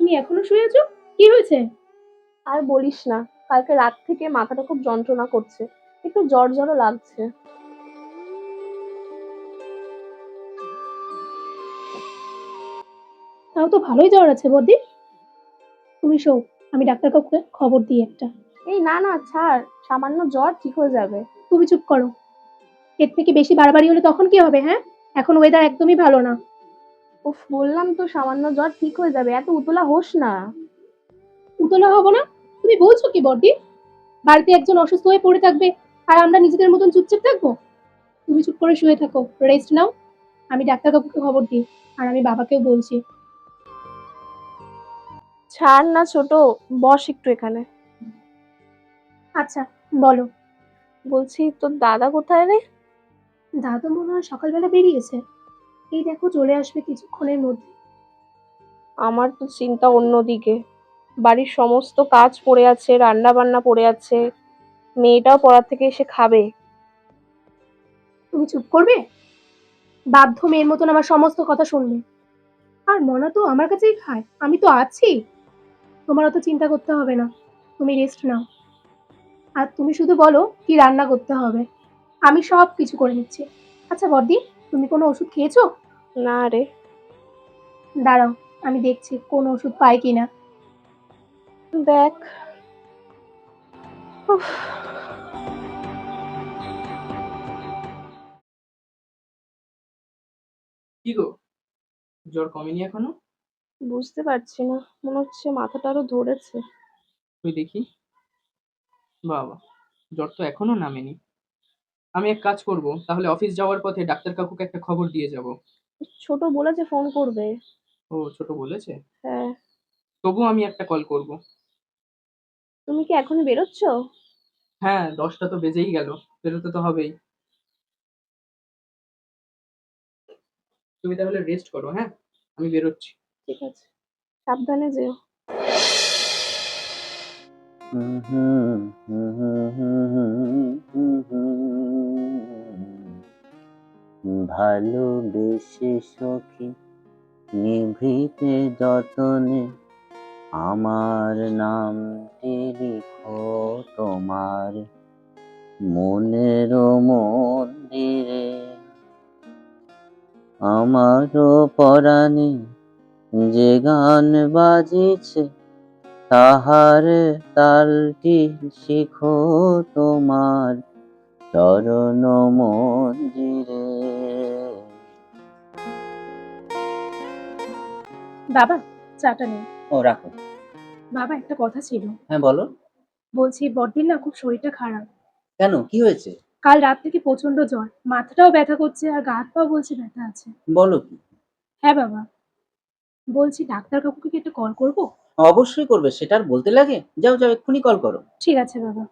তুমি এখনও শুয়ে আছো? কি হয়েছে? আর বলিস না, কালকে রাত থেকে মাথাটা খুব যন্ত্রণা করছে, একটু জ্বর জ্বরও লাগছে। তাও তো ভালোই জ্বর আছে বদি। তুমি শো আমি ডাক্তার কাকুকে খবর দিই একটা। এই না না ছাড় সামান্য জ্বর ঠিক হয়ে যাবে। তুমি চুপ করো। এর থেকে বেশি বাড়াবাড়ি হলে তখন কি হবে হ্যাঁ? এখন ওয়েদার একদমই ভালো না। উফ বললাম তো সামান্য জ্বর ঠিক হয়ে যাবে এত উতলা হোস না। উতলা হব না? তুমি বলছো কি বডি বাড়িতে একজন অসুস্থ হয়ে পড়ে থাকবে আর আমরা নিজেদের মতন চুপচাপ থাকব? তুমি চুপ করে শুয়ে থাকো রেস্ট নাও। আমি ডাক্তার কাকুকে খবর দিই আর আমি বাবাকেও বলছি। ছাড় না ছোট বস একটু এখানে। আচ্ছা বলো। বলছি তোর দাদা কোথায় রে? দাদা মনে হয় সকালবেলা বেরিয়েছে। এই দেখো চলে আসবে কিছুক্ষণের মধ্যে। আমার তো চিন্তা অন্যদিকে। বাড়ির সমস্ত কাজ পড়ে আছে রান্না বান্না পড়ে আছে। মেয়েটাও পড়ার থেকে এসে খাবে। তুমি চুপ করবে? বাধ্য মেয়ের মতন আমার সমস্ত কথা শুনবে। আর মনা তো আমার কাছেই খায় আমি তো আছি। তোমার অত চিন্তা করতে হবে না। তুমি রেস্ট নাও। আর তুমি শুধু বলো কি রান্না করতে হবে? আমি সব কিছু করে নিচ্ছি। আচ্ছা বর্দি তুমি কোনো ওষুধ খেয়েছো? না রে। দাঁড়াও আমি দেখছি কোন ওষুধ পাই কিনা। দেখ। উফ, কি গো? জ্বর কমেনি এখনও? বুঝতে পারছি না। মনে হচ্ছে মাথাটা আরও ধরেছে। তুই দেখি। বাবা জ্বর তো এখনও নামেনি। আমি এক কাজ করব তাহলে অফিস যাওয়ার পথে ডাক্তার কাকুকে একটা খবর দিয়ে যাব। ছোট বলেছে ফোন করবে। ও ছোট বলেছে? হ্যাঁ। তবু আমি একটা কল করব। তুমি কি এখনই বেরোচ্ছ? হ্যাঁ দশটা তো বেজেই গেল। বেরোতে তো হবেই। তুমি তাহলে রেস্ট করো হ্যাঁ? আমি বেরোচ্ছি। ঠিক আছে। সাবধানে যেও। ভালোবেসে সখী, নিভৃতে যতনে আমার নামটি লিখো তোমার মনের মন্দিরে। আমারও পরাণে যে গান বাজিছে তাহার তালটি শিখো তোমার চরণ মন্দিরে। বাবা চাটা নেই ও রাখো। বাবা একটা কথা ছিল। হ্যাঁ বলো। বলছি বড়দিন না খুব শরীরটা খারাপ। কেন? কি হয়েছে? কাল রাত থেকে প্রচণ্ড জ্বর। মাথাটাও ব্যথা করছে আর গা হাত পাও বলছে ব্যথা আছে। বলো কি? হ্যাঁ বাবা। বলছি ডাক্তার কাকুকে কি একটা কল করব? অবশ্যই করবে সেটা আর বলতে লাগে? যাও যাও এক্ষুনি কল করো। ঠিক আছে বাবা।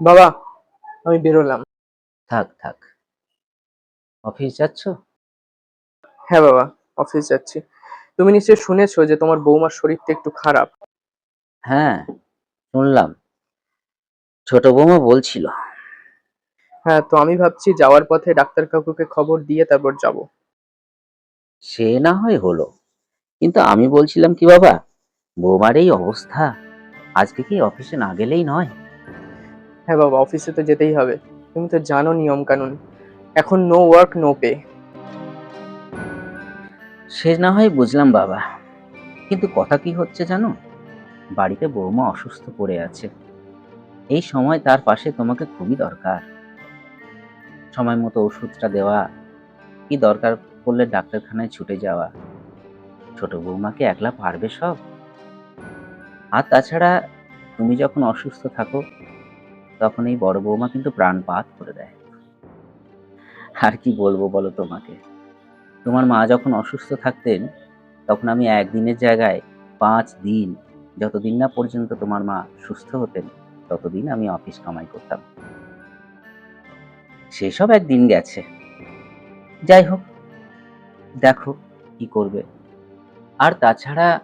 বাবা আমি বেরোলাম। থাক থাক। অফিস যাচ্ছ? হ্যাঁ বাবা অফিস যাচ্ছি। তুমি নিশ্চয়ই শুনেছো যে তোমার বৌমার শরীরটা একটু খারাপ। হ্যাঁ শুনলাম। ছোট বৌমা বলছিল। হ্যাঁ তো আমি ভাবছি যাওয়ার পথে ডাক্তার কাকুকে খবর দিয়ে তারপর যাব। সে না হয় হলো। কিন্তু আমি বলছিলাম কি বাবা বৌমার এই অবস্থা আজকে কি অফিসে না গেলেই নয়? হ্যাঁ বাবা অফিসে তো যেতেই হবে। তুমি তো জানো নিয়ম কানুন এখন নো ওয়ার্ক নো পে সে না হয় বুঝলাম বাবা। কিন্তু কথা কি হচ্ছে জানো? বাড়িতে বৌমা অসুস্থ পড়ে আছে। এই সময় তার পাশে তোমাকে খুবই দরকার। সময় মতো ওষুধটা দেওয়া, কি দরকার পড়লে ডাক্তারখানায় ছুটে যাওয়া। ছোট বৌমাকে একলা পারবে সব? আর তাছাড়া তুমি যখন অসুস্থ থাকো, তখন এই বড় বৌমা কিন্তু প্রাণপাত করে দেয়। আর কি বলব বলো তোমাকে? তোমার মা যখন অসুস্থ থাকতেন, তখন আমি একদিনের জায়গায় পাঁচ দিন যতদিন না পর্যন্ত তোমার মা সুস্থ হতেন, ততদিন আমি অফিস কামাই করতাম। সেসব একদিন গেছে। যাই হোক, দেখো কি করবে। আর তাছাড়া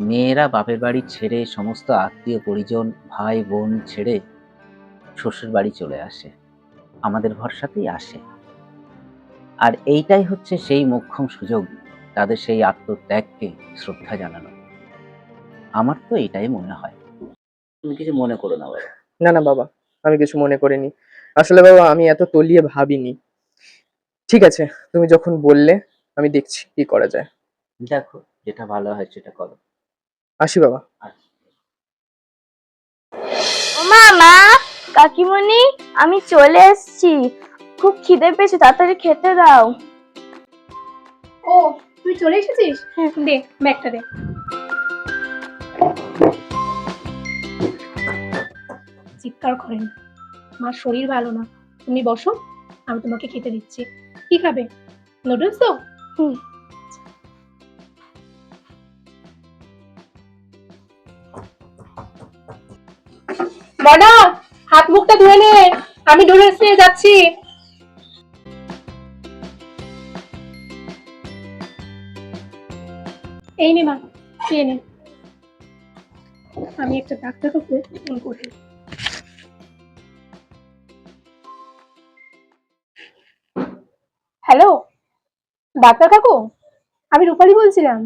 মেয়েরা বাপের বাড়ি ছেড়ে সমস্ত আত্মীয় পরিজন, ভাই, বোন ছেড়ে শ্বশুর বাড়ি চলে আসে। আমাদের ভরসাতেই আসে। আর এইটাই হচ্ছে সেই মোক্ষম সুযোগ, তাদের সেই আত্মত্যাগকে শ্রদ্ধা জানানো। আমার তো এটাই মনে হয়। তুমি কিছু মনে করো না বাবা। না না বাবা আমি কিছু মনে করিনি। আসলে বাবা আমি এত তলিয়ে ভাবিনি। ঠিক আছে তুমি যখন বললে আমি দেখছি কি করা যায়। দেখো যেটা ভালো হয় সেটা করো। আসি বাবা। মা মা কাকিমণি আমি চলে এসেছি। খুব খিদে পেয়েছে তাড়াতাড়ি খেতে দাও। ও তুই চলে এসেছিস? দে ব্যাগটা দে। চিৎকার করেন। মার শরীর ভালো না। তুমি বসো, আমি তোমাকে খেতে দিচ্ছি। কি খাবে? নুডলস তো? হুম। মনা, হাত মুখটা ধুয়ে নে। আমি নুডলস নিয়ে যাচ্ছি। এই নে মা, খেয়ে নে। আমি একটা ডাক্তার ফোন করি। ডাক্তার কাকু, আমি রূপালি বলছিলাম।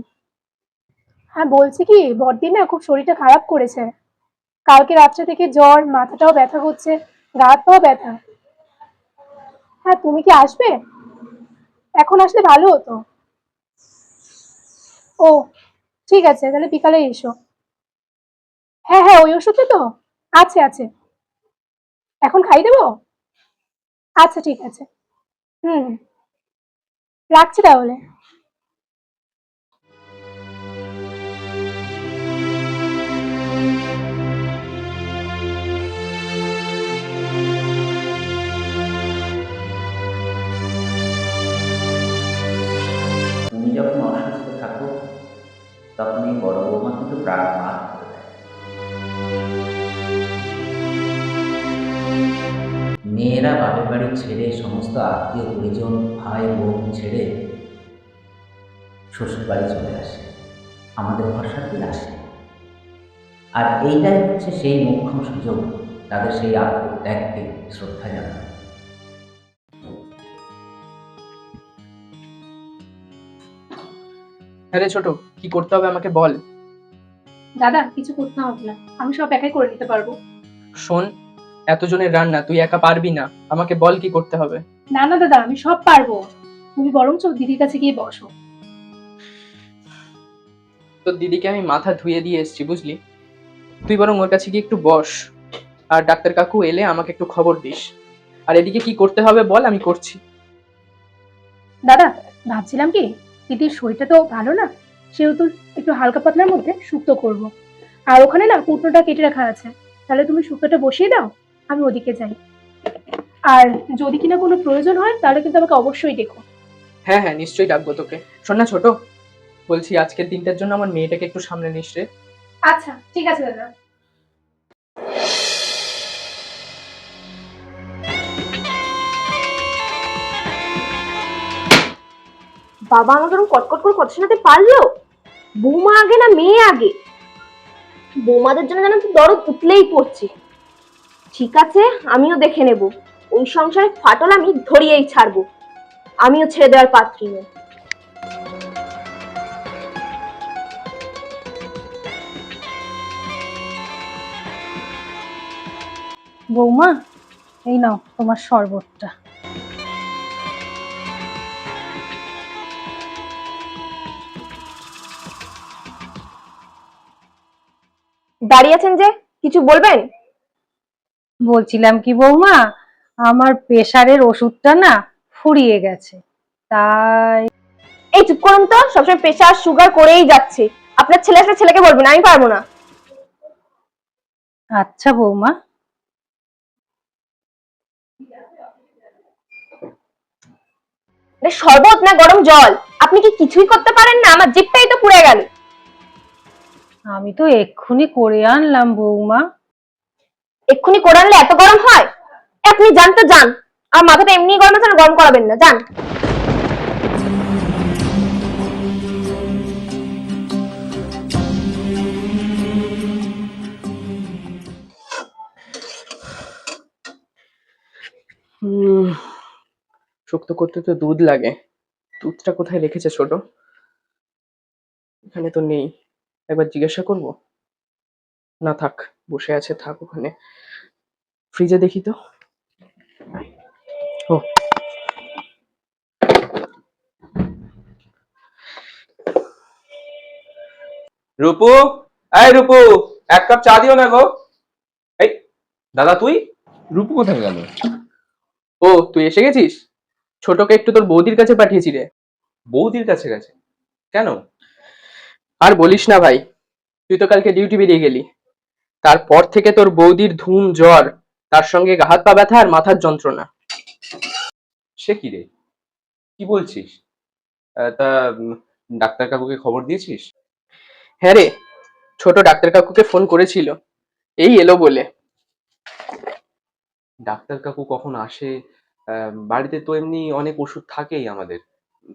হ্যাঁ বলছি কি, বড়দিন না খুব শরীরটা খারাপ করেছে। কালকে রাত্রে থেকে জ্বর, মাথাটাও ব্যথা করছে গা ব্যথা। হ্যাঁ তুমি কি আসবে? এখন আসলে ভালো হতো। ও, ঠিক আছে, তাহলে বিকালে এসো। হ্যাঁ হ্যাঁ ওই ওষুধটা তো। আছে আছে। এখন খাই দেবো? আচ্ছা ঠিক আছে। হুম। রাখছি তাহলে। তুমি যখন অসুস্থ থাকো তখন এই বড় বৌমা কিন্তু প্রাণ মার। মেয়েরা বাপের বাড়ি ছেড়ে সমস্ত আত্মীয় পরিজন ভাই বোন ছেড়ে শ্বশুর বাড়ি চলে আসে। আমাদের ভরসাতেই আসে? আর এইটাই হচ্ছে সেই মোক্ষম সুযোগ তাদের সেই আত্মত্যাগকে শ্রদ্ধা জানানো। হ্যাঁ রে ছোট কি করতে হবে আমাকে বল। দাদা কিছু করতে হবে না। আমি সব একাই করে নিতে পারব। শোন এতজনের রান্না তুই একা পারবি না আমাকে বল কি করতে হবে? না না দাদা আমি সব পারব। তুমি বরঞ্চ দিদির কাছে গিয়ে বসো। তোর দিদিকে আমি মাথা ধুয়ে দিয়ে এসেছি বুঝলি? তুই বরং ওর কাছে গিয়ে একটু বস আর ডাক্তার কাকু এলে আমাকে একটু খবর দিস। আর এদিকে কি করতে হবে বল আমি করছি। দাদা ভাবছিলাম কি দিদির শরীরটা তো ভালো না সেহেতু একটু হালকা পাতলার মধ্যে শুক্তো করব। আর ওখানে না কুটনোটা কেটে রাখা আছে তাহলে তুমি শুক্তোটা বসিয়ে দাও। আমি ওদিকে যাই। আর যদি কিনা কোনো প্রয়োজন হয় তাহলে কিন্তু আমাকে অবশ্যই দেখো হ্যাঁ হ্যাঁ নিশ্চয়ই ডাকবো তোকে। শোন না ছোট বলছি আজকের দিনটার জন্য আমার মেয়েটাকে একটু সামনে নিস রে। আচ্ছা ঠিক আছে দাদা। বাবা আমাকে কটকট করে কথা শোনাতে পারল? বৌমা আগে না মেয়ে আগে? বৌমাদের জন্য যেন দরদ উঠলেই পড়ছে। ঠিক আছে আমিও দেখে নেব। ওই সংসারে ফাটল আমি ধরিয়েই ছাড়বো। আমিও ছেড়ে দেওয়ার পাত্রী নই। বৌমা এই নাও তোমার শরবতটা। দাঁড়িয়ে আছেন যে কিছু বলবেন? বলছিলাম কি বৌমা আমার প্রেশারের ওষুধটা না ফুরিয়ে গেছে। তাই এই চুপ করুন তো সবসময় প্রেশার সুগার করেই যাচ্ছে। আপনার ছেলে আসলে ছেলেকে বলবেন আমি পারব না। আচ্ছা বৌমা। শরবত না গরম জল আপনি কি কিছুই করতে পারেন না? আমার জিপটাই তো পুড়ে গেল। আমি তো এক্ষুনি করে আনলাম বৌমা। এক্ষুনি করে এত গরম হয়? আপনি যান তো, যান। আর মাথাটা এমনি গরম আছে গরম করাবেন না, যান। শক্ত করতে তো দুধ লাগে। দুধটা কোথায় রেখেছে ছোট? এখানে তো নেই। একবার জিজ্ঞাসা করব? না থাক, বসে আছে, থাক ওখানে। ফ্রিজে দেখি তো। ও। রূপু এই রূপু এক কাপ চা দিও না গো। এই দাদা তুই? রূপু কোথায় গেল? ও তুই এসে গেছিস? ছোটকে একটু তোর বৌদির কাছে পাঠিয়েছি রে। বৌদির কাছে গেছে? কেন? আর বলিস না ভাই তুই তো কালকে ডিউটি বেরিয়ে গেলি। তারপর থেকে তোর বৌদির ধুম জ্বর। তার সঙ্গে হাত পা ব্যথা আর মাথার যন্ত্রণা। সে কি রে? কি বলছিস? তা ডাক্তার কাকুকে খবর দিয়েছিস? হ্যাঁ রে ছোট ডাক্তার কাকুকে ফোন করেছিল। এই এলো বলে। ডাক্তার কাকু কখন আসে? আহ, বাড়িতে তো এমনি অনেক ওষুধ থাকেই আমাদের।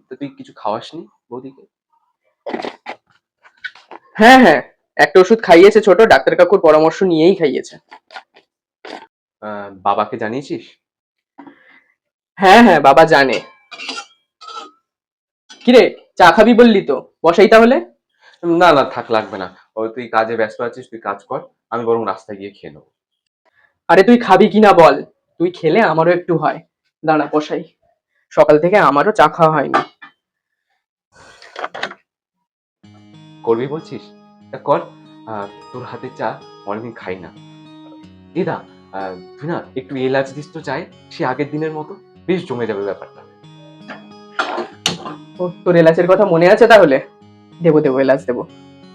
তো তুই কিছু খাওয়াসনি বৌদিকে? হ্যাঁ হ্যাঁ একটা ওষুধ খাইয়েছে ছোট ডাক্তার কাকুর পরামর্শ নিয়েই খাইয়েছে। বাবাকে জানিয়েছিস? হ্যাঁ হ্যাঁ বাবা জানে। কিরে চা খাবি বললি তো? বসাই তাহলে। না না থাক লাগবে না। ও তুই কাজে ব্যস্ত আছিস তুই কাজ কর। আমি বরং রাস্তায় গিয়ে খেয়ে নেব। আরে তুই খাবি কিনা বল? তুই খেলে আমারও একটু হয়। দাঁড়া বসাই। সকাল থেকে আমারও চা খাওয়া হয়নি। করবি বলছিস? কর। তোর হাতে চা অনেকদিন খাই না। দিদা না একটু এলাচ দিস তো চায় সে আগের দিনের মতো বেশ জমে যাবে ব্যাপারটা। ও তোর এলাচের কথা মনে আছে তাহলে? দেবো দেবো এলাচ দেবো।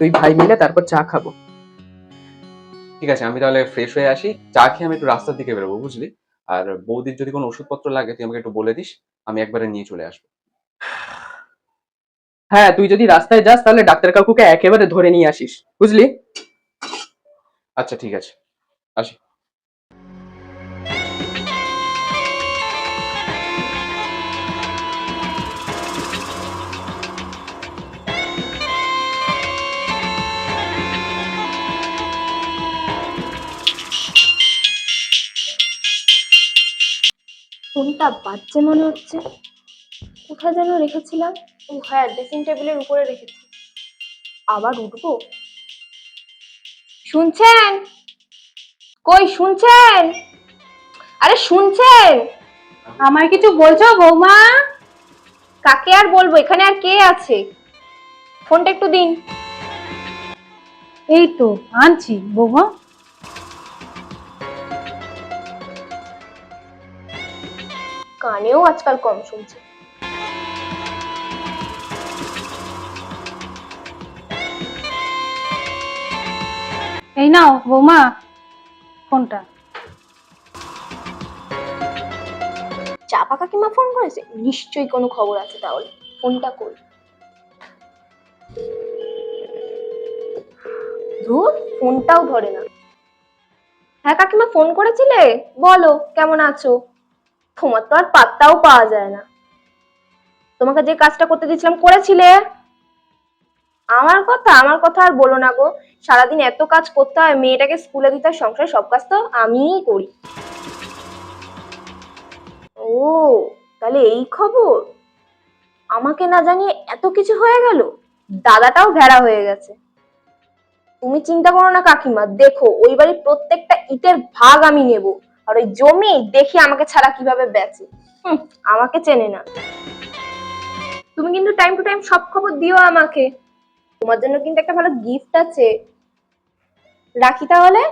তুই ভাই মিলে তারপর চা খাব। ঠিক আছে আমি তাহলে ফ্রেশ হয়ে আসি। চা খেয়ে আমি একটু রাস্তার দিকে বেরোবো বুঝলি? আর বৌদির যদি কোনো ওষুধপত্র লাগে তুই আমাকে একটু বলে দিস আমি একবারে নিয়ে চলে আসব। হ্যাঁ তুই যদি রাস্তায় যাস তাহলে ডাক্তার কাকুকে একেবারে ধরে নিয়ে আসিস বুঝলি? আচ্ছা ঠিক আছে। আসি। ফোনটা বাজছে মনে হচ্ছে। কোথায় যেন রেখেছিলাম। ও হ্যাঁ ড্রেসিং টেবিলের উপরে রেখেছি। আবার উঠবো? শুনছেন? কই শুনছেন? আরে শুনছেন? আমায় কিছু বলছো বৌমা? কাকে আর বলব? এখানে আর কে আছে? ফোনটা একটু দিন। এই তো আনছি বৌমা। কানেও আজকাল কম শুনছে। এই নাও বৌমা ফোনটা। চাপা কাকিমা ফোন করেছে? নিশ্চয়ই কোনো খবর আছে তাহলে। ফোনটা কই ধুর ফোনটাও ধরে না। হ্যাঁ কাকিমা ফোন করেছিলে? বলো কেমন আছো? তোমার তো আর পাত্তাও পাওয়া যায় না। তোমাকে যে কাজটা করতে দিয়েছিলাম করেছিলে। আমার কথা আমার কথা আর বলো না গো। সারাদিন এত কাজ করতে হয়, মেয়েটাকে স্কুলে দিতে হয়, সংসার সব কাজ তো আমিই করি। ও, তাহলে এই খবর? আমাকে না জানিয়ে এত কিছু হয়ে গেল? দাদাটাও ভেড়া হয়ে গেছে। তুমি চিন্তা করো না কাকিমা, দেখো, ওই বাড়ির প্রত্যেকটা ইটের ভাগ আমি নেব। আর ওই জমি দেখি আমাকে ছাড়া কীভাবে বেচে? আমাকে চেনে না। তুমি কিন্তু টাইম টু টাইম সব খবর দিও আমাকে। তোমার জন্য কিন্তু একটা ভালো গিফট আছে। রাখি তাহলে?